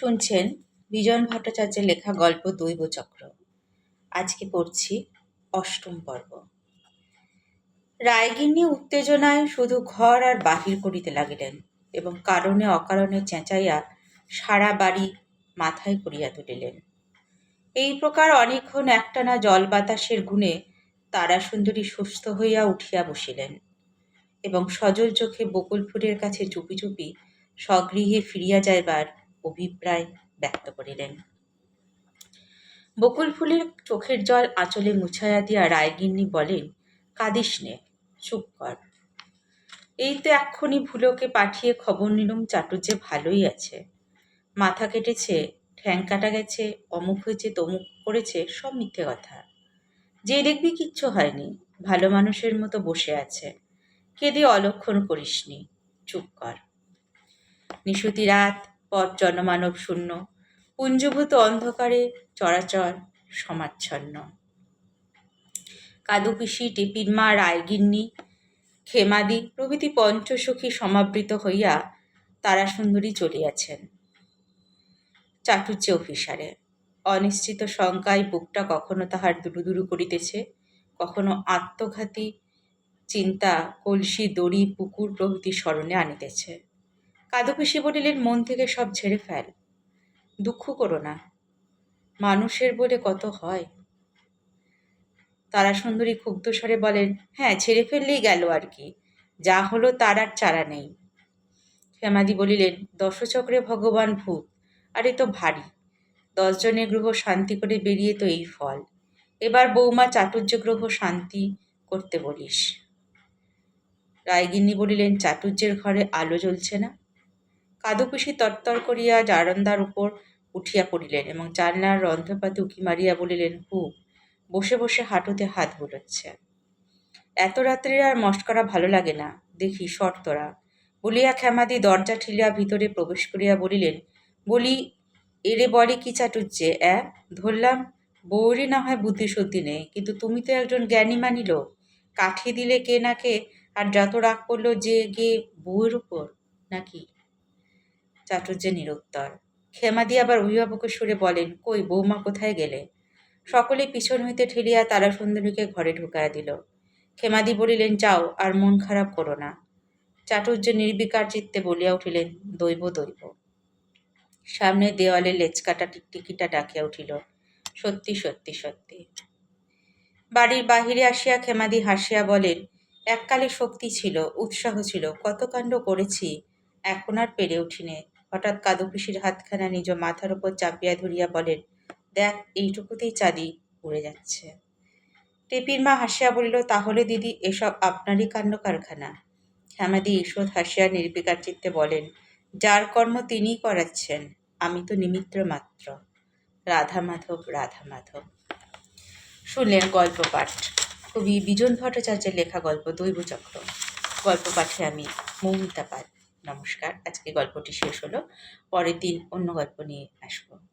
শুনছেন বিজন ভট্টাচার্যের লেখা গল্প দৈবচক্র আজকে পড়ছি অষ্টম পর্ব। রায়গিন্নি উত্তেজনায় শুধু ঘর আর বাহির করিতে লাগিলেন এবং কারণে অকারণে চেঁচাইয়া সারা বাড়ি মাথায় করিয়া তুলিলেন। এই প্রকার অনেকক্ষণ একটানা জল বাতাসের গুণে তারাসুন্দরী সুস্থ হইয়া উঠিয়া বসিলেন এবং সজল চোখে বকুলফুলের কাছে চুপি চুপি স্বগৃহে ফিরিয়া যাইবার অভিপ্রায় ব্যক্ত করিলেন। বকুল ফুলের চোখের জল আঁচলে মুছাইয়া দিয়া রায়গিন্নি বলেন, কাঁদিস নে, চুপ কর। এই তো এক্ষুনি ভুলোকে পাঠিয়ে খবর নিলুম চাটুর্যে ভালোই আছে। মাথা কেটেছে ঠ্যাং কাটা গেছে, অমুক হয়েছে, তমুক করেছে, সব মিথ্যে কথা। যে দেখবি কিচ্ছু হয়নি, ভালো মানুষের মতো বসে আছে। কেঁদে অলক্ষণ করিসনি, চুপ কর। নিশুতি রাত পথ জনমানব শূন্য, পুঞ্জভূত অন্ধকারে চরাচর সমাচ্ছন্ন। কাদুপিসি টিপির মা রায়গিন্নি খেমাদি প্রভৃতি পঞ্চসখী সমাবৃত হইয়া তারাসুন্দরী চলিয়াছেন। চাটুর্য অফিসারে, অনিশ্চিত শঙ্কায় বুকটা কখনো তাহার দুরু দুরু করিতেছে, কখনো আত্মঘাতী চিন্তা কলসি দড়ি পুকুর প্রভৃতি স্মরণে আনিতেছে। কাদুপিসি বলিলেন, মন থেকে সব ঝেড়ে ফেল। দুঃখ করো না। মানুষের বলে কত হয়? তারা সুন্দরী ক্ষুব্ধ স্বরে বলেন হ্যাঁ ছেড়ে ফেললেই গেল আর কি। যা হলো তার আর চারা নেই। হেমাদি বলিলেন, দশচক্রে ভগবান ভূত, আর তো ভারী। দশজনের গ্রহ শান্তি করে বেরিয়ে তো এই ফল। এবার বৌমা চাটুর্য গ্রহ শান্তি করতে বলিস। রায়গিন্নি বলিলেন, চাটুর্যের ঘরে আলো জ্বলছে না? কাদুপিসি তরতর করিয়া জারন্দার উপর উঠিয়া পড়িলেন এবং জানলার রন্ধ্রপাতে উকি মারিয়া বলিলেন, হু, বসে বসে হাঁটুতে হাত বুলোচ্ছে। এত রাত্রে আর মস্করা ভালো লাগে না। দেখি শর্তরা বলিয়া ক্ষেমাদি দরজা ঠেলিয়া ভিতরে প্রবেশ করিয়া বলিলেন, বলি, এরে বলে কি চাটুচ্ছে অ্যা? ধরলাম বউরই না হয় বুদ্ধি সত্যি নেই, কিন্তু তুমি তো একজন জ্ঞানী মানিল কাঠি দিলে কে না কে, আর যত রাগ করল যে গে বউয়ের উপর, নাকি? চাটুর্যে নিরুত্তর। ক্ষেমাদি আবার অভিভাবকের সুরে বলেন, কই, বৌমা কোথায় গেলে? সকলে পিছন হইতে ঠেলিয়া তারা সুন্দরীকে ঘরে ঢুকাইয়া দিল। ক্ষেমাদি বলিলেন, যাও, আর মন খারাপ করো না। চাটুর্য নির্বিকার চিত্তে বলিয়া উঠিলেন, দৈব দৈব। সামনে দেওয়ালে লেচকাটা টিকটিকিটা ডাকিয়া উঠিল, সত্যি সত্যি সত্যি। বাড়ির বাহিরে আসিয়া ক্ষেমাদি হাসিয়া বলেন, এককালে শক্তি ছিল, উৎসাহ ছিল, কত কাণ্ড করেছি, এখন আর পেরে উঠিনে হঠাৎ কাদুপিসির হাতখানা নিজ মাথার উপর চাপিয়া ধরিয়া বলেন দেখ, এইটুকুতেই চাঁদি উড়ে যাচ্ছে টেপির মা হাসিয়া বলিল, তাহলে দিদি, এসব আপনারই কাণ্ড কারখানা শ্যামাদি ঈষৎ হাসিয়া নির্বিকার চিত্তে বলেন, যার কর্ম তিনিই করাচ্ছেন, আমি তো নিমিত্র মাত্র রাধা মাধব রাধা মাধব। শুনলেন গল্প পাঠ। কবি বিজন ভট্টাচার্যের লেখা গল্প দৈবচক্র। গল্প পাঠে আমি মৌমিতা পাল। নমস্কার। আজকে গল্পটি শেষ হলো। পরের দিন অন্য গল্প নিয়ে আসব।